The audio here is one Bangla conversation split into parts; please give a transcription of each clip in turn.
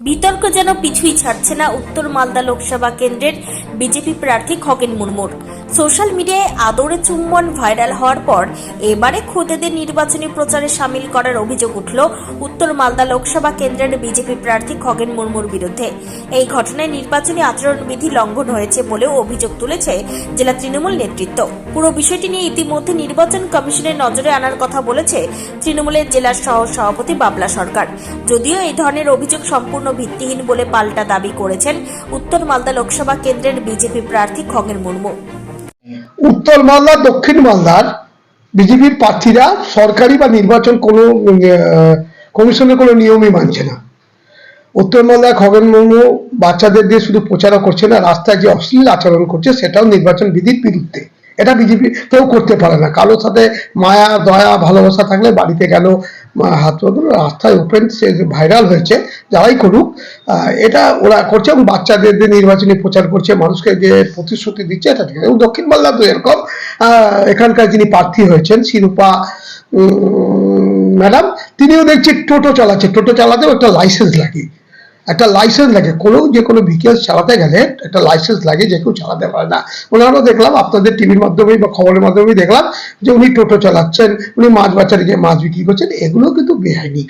বিতর্ক যেন পিছুই ছাড়ছে না উত্তর মালদা লোকসভা কেন্দ্রের বিজেপি প্রার্থী খগেন মুর্মুর। সোশ্যাল মিডিয়ায় আদরে চুম্বন ভাইরাল হওয়ার পর এবারে খোদেদের নির্বাচনী প্রচারে সামিল করার অভিযোগ উঠল উত্তর মালদা লোকসভা কেন্দ্রের বিজেপি প্রার্থী খগেন মুর্মুর বিরুদ্ধে। এই ঘটনায় নির্বাচনী আচরণবিধি লঙ্ঘন হয়েছে বলেও অভিযোগ তুলেছে জেলা তৃণমূল নেতৃত্ব। পুরো বিষয়টি নিয়ে ইতিমধ্যে নির্বাচন কমিশনের নজরে আনার কথা বলেছে তৃণমূলের জেলার সহ সভাপতি বাবলা সরকার। যদিও এই ধরনের অভিযোগ সম্পূর্ণ ভিত্তিহীন বলে পাল্টা দাবি করেছেন উত্তর মালদা লোকসভা কেন্দ্রের বিজেপি প্রার্থী খগেন মুর্মু। উত্তর মালদা, দক্ষিণ মালদার বিজেপির প্রার্থীরা সরকারি বা নির্বাচন কোনো কমিশনের কোনো নিয়মই মানছে না। উত্তর মালদায় খগেন মুর্মু বাচ্চাদের দিয়ে শুধু প্রচারও করছে না, রাস্তায় যে অশ্লীল আচরণ করছে, সেটাও নির্বাচন বিধির বিরুদ্ধে। এটা বিজেপি কেউ করতে পারে না। কারোর সাথে মায়া, দয়া, ভালোবাসা থাকলে বাড়িতে গেল হাত পাতল রাস্তায় ওপেন সে ভাইরাল হয়েছে, যারাই করুক এটা ওরা করছে এবং বাচ্চাদের যে নির্বাচনী প্রচার করছে, মানুষকে যে প্রতিশ্রুতি দিচ্ছে, এটা ঠিক। এবং দক্ষিণ মালদা তো এরকম এখানকার যিনি প্রার্থী হয়েছেন, শিরূপা ম্যাডাম, তিনিও দেখছি টোটো চালাচ্ছে টোটো চালাতেও একটা লাইসেন্স লাগে একটা লাইসেন্স লাগে। কোনো যে কোনো ভেহিকেলস চালাতে গেলে একটা লাইসেন্স লাগে যে কেউ চালাতে পারে না। ওনারও দেখলাম, আপনাদের টিভির মাধ্যমেই বা খবরের মাধ্যমেই দেখলাম যে উনি টোটো চালাচ্ছেন, উনি মাছ বাচ্চার গিয়ে মাছ বিক্রি করছেন এগুলো কিন্তু বেআইনি।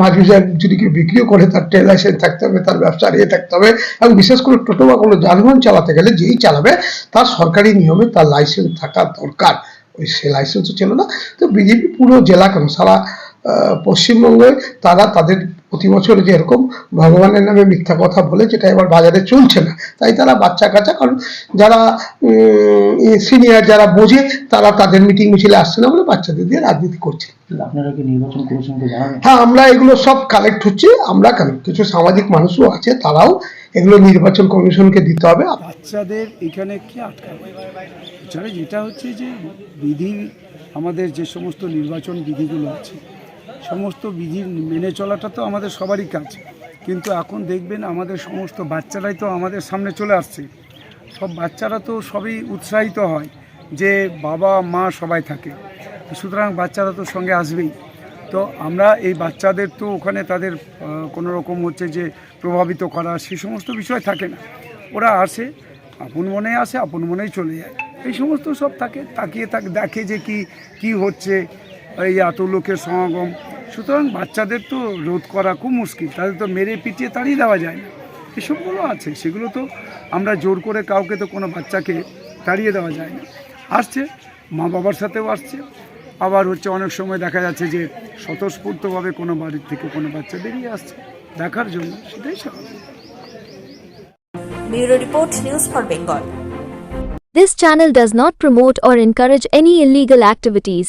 মাছ বিচার যদি কেউ বিক্রিও করে, তার ট্রেড লাইসেন্স থাকতে হবে, তার ব্যবসা ইয়ে থাকতে হবে, এবং বিশেষ করে টোটো বা কোনো যানবাহন চালাতে গেলে যেই চালাবে, তার সরকারি নিয়মে তার লাইসেন্স থাকা দরকার। ওই সে লাইসেন্সও ছিল না। তো বিজেপি পুরো জেলা কেন সারা পশ্চিমবঙ্গে তারা তাদের প্রতি বছর যে এরকম ভগবানের নামে মিথ্যা কথা বলে যেটা এবার বাজারে চলছে না। তাই তারা বাচ্চা কাচ্চা কারণ যারা সিনিয়র যারা বোঝে তারা তাদের মিটিং মিছিলে আসছে না বলে বাচ্চাদের দিয়ে রাজনীতি করছে। আপনারা কি নির্বাচন করেছেন তো জানাবেন? হ্যাঁ আমরা এগুলো সব কালেক্ট হচ্ছে আমরা কেন কিছু সামাজিক মানুষও আছে তারাও এগুলো নির্বাচন কমিশনকে দিতে হবে। বাচ্চাদের এখানে কি আটকাবে? এছাড়া যেটা হচ্ছে যে বিধি আমাদের যে সমস্ত নির্বাচন বিধিগুলো আছে সমস্ত বিধি মেনে চলাটা তো আমাদের সবারই কাজ। কিন্তু এখন দেখবেন আমাদের সমস্ত বাচ্চারাই তো আমাদের সামনে চলে আসছে। সব বাচ্চারা তো সবই উৎসাহিত হয় যে বাবা, মা সবাই থাকে। সুতরাং বাচ্চারা তো সঙ্গে আসবেই। তো আমরা এই বাচ্চাদের তো ওখানে তাদের কোনো রকম হচ্ছে যে প্রভাবিত করা সে সমস্ত বিষয় থাকে না। ওরা আসে, আপন মনে আসে, আপন মনেই চলে যায়। এই সমস্ত সব থাকে, তাকিয়ে তাক দেখে যে কি কি হচ্ছে, এই এত লোকের সমাগম। সুতরাং বাচ্চাদের তো রোধ করা খুব মুশকিল তাদের তো মেরে পিটিয়ে তাড়িয়ে দেওয়া যায় না। এসবগুলো আছে সেগুলো তো আমরা জোর করে কাউকে তো কোনো বাচ্চাকে তাড়িয়ে দেওয়া যায় না। আসছে মা বাবার সাথেও আসছে। আবার হচ্ছে অনেক সময় দেখা যাচ্ছে যে স্বতঃস্ফূর্তভাবে কোনো বাড়ির থেকে কোনো বাচ্চা বেরিয়ে আসছে। দেখার জন্য সেটাই স্বাভাবিক। Bureau report news for Bengal. This channel does not promote or encourage any illegal activities.